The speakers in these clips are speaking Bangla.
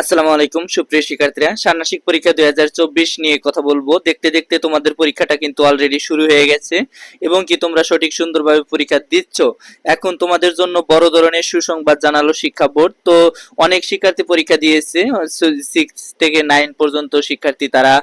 আসসালামু আলাইকুম, সুপ্রিয় শিক্ষার্থীরা। ষান্মাসিক পরীক্ষা দুই হাজার চব্বিশ নিয়ে কথা বলব। দেখতে দেখতে তোমাদের পরীক্ষাটা কিন্তু অলরেডি শুরু হয়ে গেছে এবং কি তোমরা সঠিক সুন্দরভাবে পরীক্ষা দিচ্ছ? এখন তোমাদের জন্য বড় ধরনের সুসংবাদ জানালো শিক্ষা বোর্ড। তো অনেক শিক্ষার্থী পরীক্ষা দিয়েছে। সিক্স থেকে নাইন পর্যন্ত শিক্ষার্থী তারা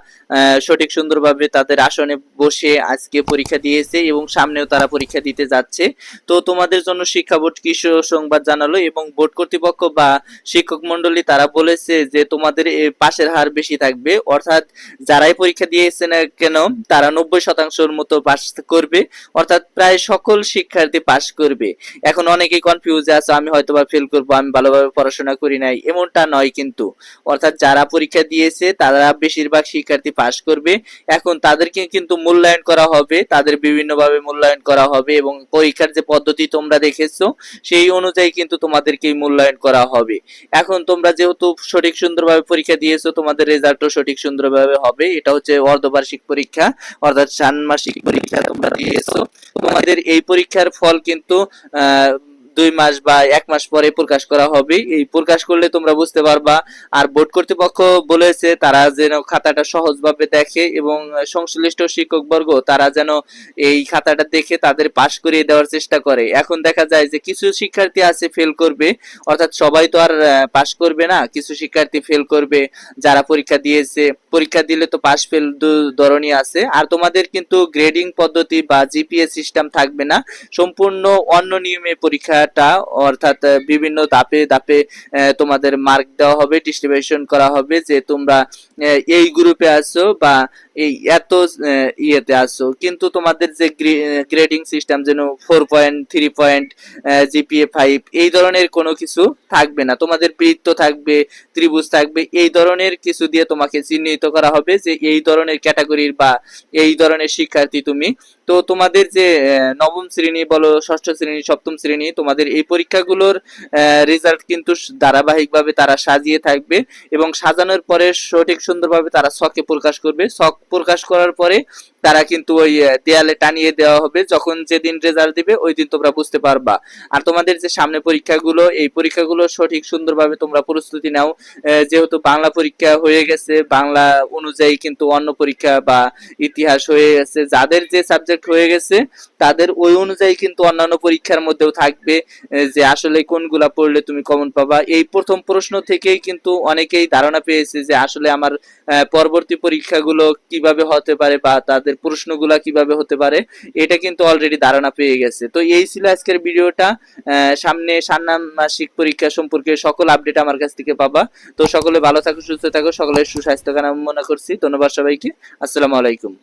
সঠিক সুন্দরভাবে তাদের আসনে বসে আজকে পরীক্ষা দিয়েছে এবং সামনেও তারা পরীক্ষা দিতে যাচ্ছে। তো তোমাদের জন্য শিক্ষা বোর্ড কি সুসংবাদ জানালো এবং বোর্ড কর্তৃপক্ষ বা শিক্ষক মন্ডলী তারা বলেছে যে তোমাদের পাশের হার বেশি থাকবে। অর্থাৎ যারাই পরীক্ষা দিয়েছে না কেন, তারা নব্বই শতাংশের মতো পাস করবে। অর্থাৎ প্রায় সকল শিক্ষার্থী পাস করবে। এখন অনেকেই কনফিউজে আছে, আমি হয়তো বা ফেল করব, আমি ভালোভাবে পড়াশোনা করি নাই, এমনটা নয় কিন্তু। অর্থাৎ যারা পরীক্ষা দিয়েছে, তারা বেশিরভাগ শিক্ষার্থী পাস করবে। এখন তাদেরকে কিন্তু মূল্যায়ন করা হবে, তাদের বিভিন্নভাবে মূল্যায়ন করা হবে এবং পরীক্ষার যে পদ্ধতি তোমরা দেখেছ, সেই অনুযায়ী কিন্তু তোমাদেরকে মূল্যায়ন করা হবে। এখন তোমরা যেহেতু সঠিক সুন্দরভাবে পরীক্ষা দিয়েছ, তোমাদের রেজাল্টও সঠিক সুন্দরভাবে হবে। এটা হচ্ছে অর্ধবার্ষিক পরীক্ষা, অর্থাৎ ষান্মাসিক পরীক্ষা তোমরা দিয়েছ। তোমাদের এই পরীক্ষার ফল কিন্তু দুই মাস বা এক মাস পরে প্রকাশ করা হবে। এই প্রকাশ করলে তোমরা বুঝতে পারবা, আর বোর্ড কর্তৃপক্ষ বলেছে তারা যেন খাতাটা সহজভাবে দেখে এবং সংশ্লিষ্ট শিক্ষকবর্গ তারা যেন এই খাতাটা দেখে তাদের পাশ করিয়ে দেওয়ার চেষ্টা করে। এখন দেখা যায় যে কিছু শিক্ষার্থী আছে ফেল করবে, অর্থাৎ সবাই তো আর পাশ করবে না, কিছু শিক্ষার্থী ফেল করবে, যারা পরীক্ষা দিয়েছে, পরীক্ষা দিলে তো পাশ ফেল ধরনই আছে। আর তোমাদের কিন্তু গ্রেডিং পদ্ধতি বা জিপিএ সিস্টেম থাকবে না, সম্পূর্ণ অন্য নিয়মে পরীক্ষাটা অর্থাৎ বিভিন্ন ধাপে ধাপে তোমাদের মার্ক দেওয়া হবে ডিস্ট্রিবিউশন করা হবে যে তোমরা এই গ্রুপে আছো বা এই এত ইয়েতে আছো। কিন্তু তোমাদের যে গ্রেডিং সিস্টেম যেন four point three point GPA five এই ধরনের কোনো কিছু থাকবে না। তোমাদের বৃত্ত থাকবে, ত্রিভুজ থাকবে, এই ধরনের কিছু দিয়ে তোমাকে চিহ্নিত করা হবে যে এই ধরনের ক্যাটাগরির বা এই ধরনের শিক্ষার্থী তুমি। তো তোমাদের যে নবম শ্রেণি বলো, ষষ্ঠ শ্রেণি, সপ্তম শ্রেণি, তোমাদের এই পরীক্ষাগুলোর রেজাল্ট কিন্তু ধারাবাহিকভাবে তারা সাজিয়ে থাকবে এবং সাজানোর পরে সঠিক সুন্দরভাবে তারা ছকে প্রকাশ করবে। ছক প্রকাশ করার পরে তারা কিন্তু ওই দেয়ালে টানিয়ে দেওয়া হবে। যখন যেদিন রেজাল্ট দিবে ওই দিন তোমরা বুঝতে পারবা। আর তোমাদের যে সামনে পরীক্ষাগুলো, এই পরীক্ষাগুলো সঠিক সুন্দরভাবে তোমরা প্রস্তুতি নাও। যেহেতু বাংলা পরীক্ষা হয়ে গেছে, বাংলা অনুযায়ী কিন্তু অন্য পরীক্ষা বা ইতিহাস হয়ে গেছে। যাদের যে সাবজেক্ট হয়ে গেছে, তাদের ওই অনুযায়ী কিন্তু অন্যান্য পরীক্ষার মধ্যেও থাকবে। যে আসলে কোনগুলা পড়লে তুমি কমন পাবা। এই প্রথম প্রশ্ন থেকেই কিন্তু অনেকেই ধারণা পেয়েছে যে আসলে আমার পরবর্তী পরীক্ষাগুলো কীভাবে হতে পারে বা তাদের প্রশ্নগুলা কীভাবে হতে পারে, এটা কিন্তু অলরেডি ধারণা পেয়ে গেছে। তো এই ছিল আজকের ভিডিওটা। সামনে ষান্মাসিক পরীক্ষা সম্পর্কে সকল আপডেট আমার কাছ থেকে পাবা। তো সকলে ভালো থাকো, সুস্থ থাকো, সকলের সুস্বাস্থ্য কামনা করছি। ধন্যবাদ সবাইকে। আসসালামু আলাইকুম।